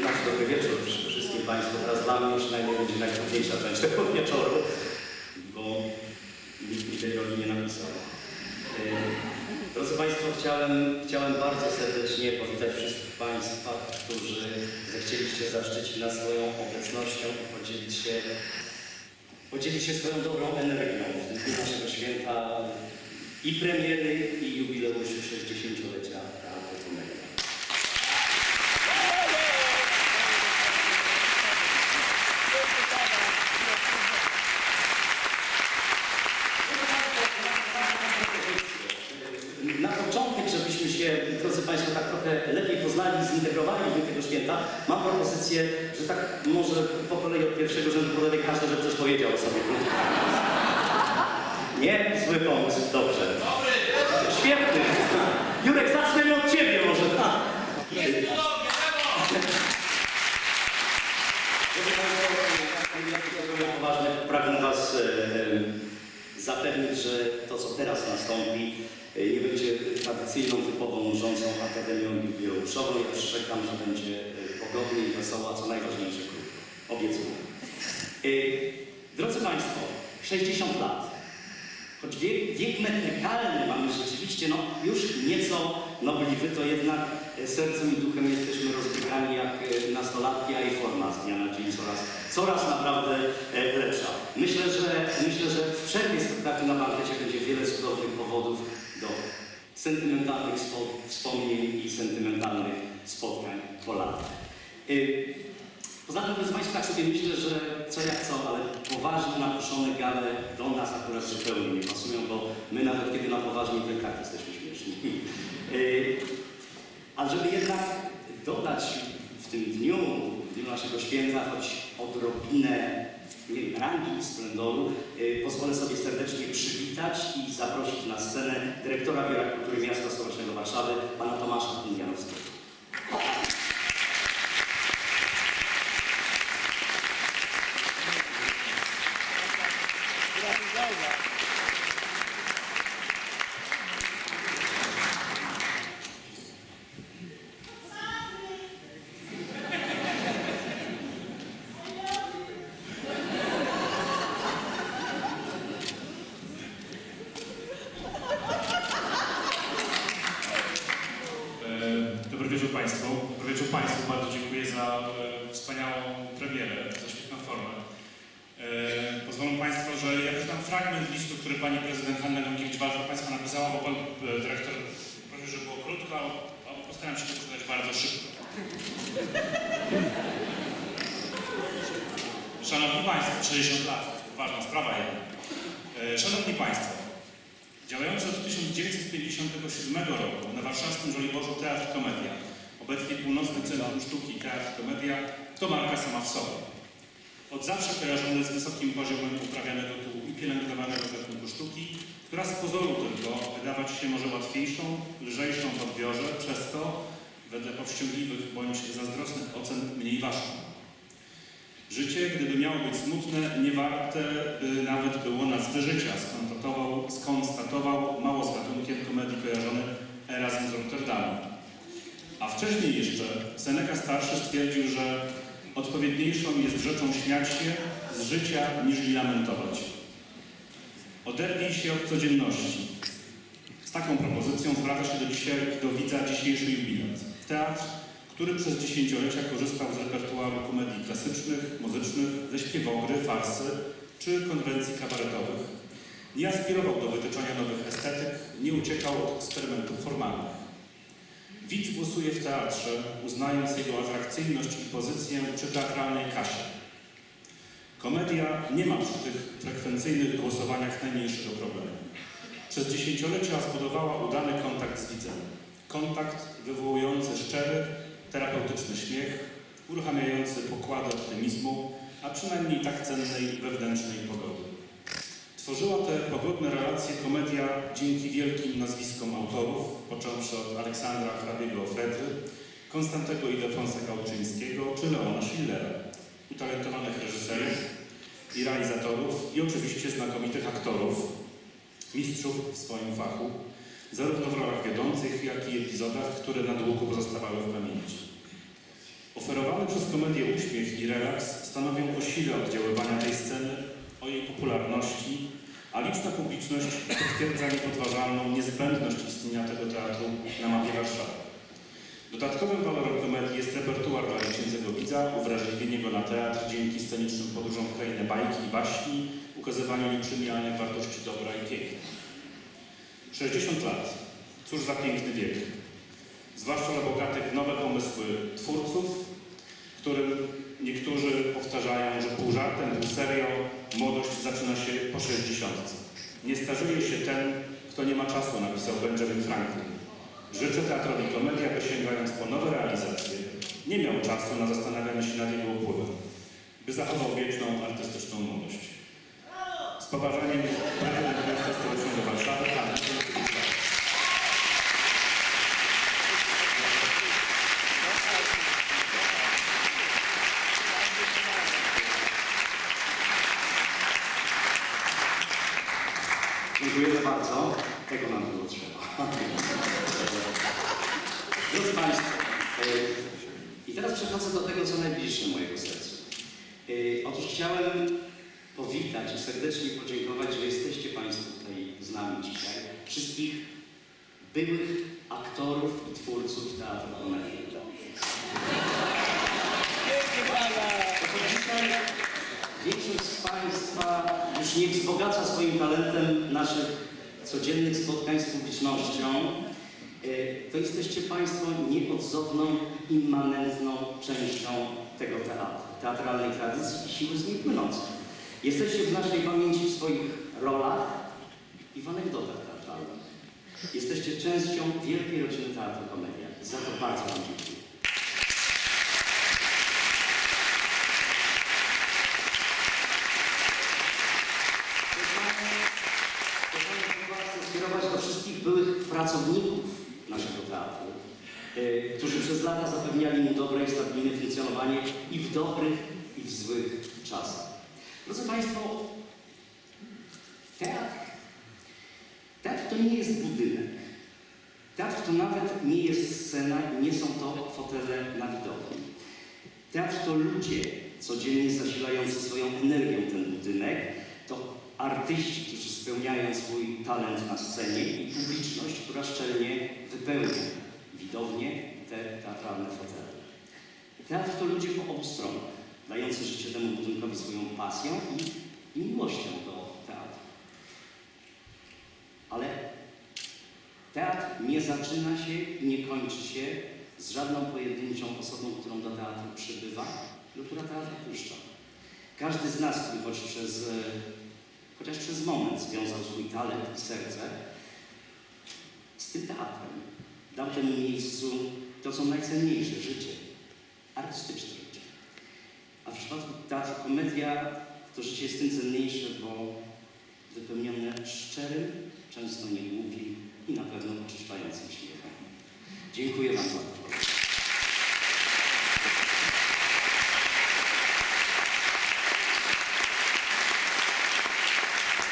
znaczy dobry wieczór wszystkim Państwu. Teraz dla mnie przynajmniej będzie najtrudniejsza część tego wieczoru, bo nikt mi tej roli nie napisał. Yy, Drodzy Państwo, chciałem, chciałem bardzo serdecznie powitać wszystkich Państwa, którzy zechcieliście zaszczycić nas swoją obecnością i podzielić się, podzielić się swoją dobrą energią w dniu naszego święta i premiery, i jubileuszu 60-lecia Teatru Komedia. Na początek, żebyśmy się, drodzy Państwo, tak poznali i zintegrowali do tego święta, mam propozycję, że tak może po kolei od pierwszego rzędu podaj każdy, żeby coś powiedział o sobie. Nie? Zły pomysł, dobrze. Świetny. Jurek, zacznijmy od Ciebie może. tak? Zupełnie poważnie pragnę Was e, zapewnić, że to, co teraz nastąpi, nie będzie tradycyjną, typową, rządzą Akademią Jubileuszową. Ja przyrzekam, że będzie e, pogodnie i wesoło, a co najważniejsze krótko. Obiecuję. E, Drodzy Państwo, 60 lat. Choć wiek, wiek metrykalny mamy rzeczywiście no, już nieco nobliwy, to jednak e, sercem i duchem jesteśmy rozbiegani jak nastolatki, a i forma z dnia na dzień coraz, coraz naprawdę lepsza. Myślę, że myślę, że w przerwie spektaklu na bankiecie będzie wiele cudownych powodów sentymentalnych spo- wspomnień i sentymentalnych spotkań po latach. Y, Poza tym, proszę Państwa, tak sobie myślę, że co jak co, ale poważnie napuszone gale do nas akurat zupełnie nie pasują, bo my nawet kiedy na poważnie, to i tak jesteśmy śmieszni. Yy, A żeby jednak dodać w tym dniu, w dniu naszego święta, choć odrobinę wiem, rangi i splendoru, yy, pozwolę sobie serdecznie przywitać i zaprosić na scenę dyrektora Biura Kultury Miasta Stołecznego Warszawy, pana Tomasza Indianowskiego. E, Dobry wieczór Państwu. Dobry wieczór Państwu. Bardzo dziękuję za e, wspaniałą premierę, za świetną formę. E, Pozwolą Państwo, że ja przeczytam fragment listu, który Pani Prezydent Hanna Gąkiewicz-Walc do Państwa napisała, bo Pan e, Dyrektor prosił, żeby było krótko, a postaram się to przeczytać bardzo szybko. Szanowni Państwo, 60 lat, ważna sprawa jednak. E, Szanowni Państwo, Działający od 1957 roku na warszawskim Żoliborzu Teatr Komedia, obecnie Północny Centrum Sztuki i Teatr Komedia, to marka sama w sobie. Od zawsze kojarzony z wysokim poziomem uprawianego tu i pielęgnowanego gatunku sztuki, która z pozoru tylko wydawać się może łatwiejszą, lżejszą w odbiorze, przez to, wedle powściągliwych bądź zazdrosnych ocen, mniej ważką. Życie, gdyby miało być smutne, nie warte by nawet było nazwy życia, skonstatował, skonstatował mało z gatunkiem komedii kojarzony Erasmus z Rotterdamu. A wcześniej jeszcze Seneca Starszy stwierdził, że odpowiedniejszą jest rzeczą śmiać się z życia niż lamentować. Oderwij się od codzienności. Z taką propozycją zwraca się do, dzisiaj, do widza dzisiejszy jubilat. Teatr, który przez dziesięciolecia korzystał z repertuaru komedii klasycznych, muzycznych, ze śpiewogry, farsy czy konwencji kabaretowych. Nie aspirował do wytyczania nowych estetyk, nie uciekał od eksperymentów formalnych. Widz głosuje w teatrze, uznając jego atrakcyjność i pozycję przy teatralnej kasie. Komedia nie ma przy tych frekwencyjnych głosowaniach najmniejszego problemu. Przez dziesięciolecia zbudowała udany kontakt z widzem. Kontakt wywołujący szczery, terapeutyczny śmiech, uruchamiający pokłady optymizmu, a przynajmniej tak cennej wewnętrznej pogody. Tworzyła te pogodne relacje komedia dzięki wielkim nazwiskom autorów, począwszy od Aleksandra Hrabiego Fredry, Konstantego Ildefonsa Gałczyńskiego czy Leona Schillera. utalentowanych reżyserów i realizatorów i oczywiście znakomitych aktorów, mistrzów w swoim fachu, zarówno w rolach wiodących, jak i epizodach, które na długo pozostawały w pamięci. Oferowany przez komedię uśmiech i relaks stanowią o sile oddziaływania tej sceny, o jej popularności, a liczna publiczność potwierdza niepodważalną niezbędność istnienia tego teatru na mapie Warszawy. Dodatkowym walorem komedii jest repertuar dla dziecięcego widza, uwrażliwienie go na teatr dzięki scenicznym podróżom w krainę bajki i baśni, ukazywaniu nieprzemijalnych wartości dobra i piękna. 60 lat. Cóż za piękny wiek. Zwłaszcza dla bogatych nowe pomysły twórców, którym niektórzy powtarzają, że pół żartem, pół serio młodość zaczyna się po 60. Nie starzeje się ten, kto nie ma czasu, napisał Benjamin Franklin. Życzę teatrowi komedia, by sięgając po nowe realizacje, nie miał czasu na zastanawianie się nad jego upływem, by zachował wieczną artystyczną młodość. Z poważaniem prezydent miasta stołecznego Warszawy, pan Tego nam było trzeba. Drodzy Państwo, e, i teraz przechodzę do tego, co najbliższe mojego sercu. E, Otóż chciałem powitać i serdecznie podziękować, że jesteście Państwo tutaj z nami dzisiaj. Wszystkich byłych aktorów i twórców teatru komedii. Większość z Państwa już nie wzbogaca swoim talentem naszych codziennych spotkań z publicznością. E, To jesteście Państwo nieodzowną, immanentną częścią tego teatru, teatralnej tradycji i siły z niej płynącej. Jesteście w naszej pamięci w swoich rolach i w anegdotach teatralnych. Jesteście częścią wielkiej rodziny Teatru Komedia. Za to bardzo Wam dziękuję. Skierować do wszystkich byłych pracowników naszego teatru, e, którzy przez lata zapewniali mu dobre i stabilne funkcjonowanie i w dobrych, i w złych czasach. Drodzy Państwo, teatr, teatr to nie jest budynek. Teatr to nawet nie jest scena nie są to fotele na widowni. Teatr to ludzie codziennie zasilający swoją energią ten budynek, artyści, którzy spełniają swój talent na scenie i publiczność, która szczelnie wypełnia widownię i te teatralne fotele. Teatr to ludzie po obu stronach, dający życie temu budynkowi swoją pasją i, i miłością do teatru. Ale teatr nie zaczyna się i nie kończy się z żadną pojedynczą osobą, którą do teatru przybywa lub która teatr puszcza. Każdy z nas, który choć przez, e, chociaż przez moment związał swój talent i serce z tym teatrem, dał temu miejscu to, co najcenniejsze, życie, artystyczne życie. A w przypadku teatru komedia to życie jest tym cenniejsze, bo wypełnione szczerym, często niegłupim i na pewno oczyszczającym śmiechem. Dziękuję Wam bardzo.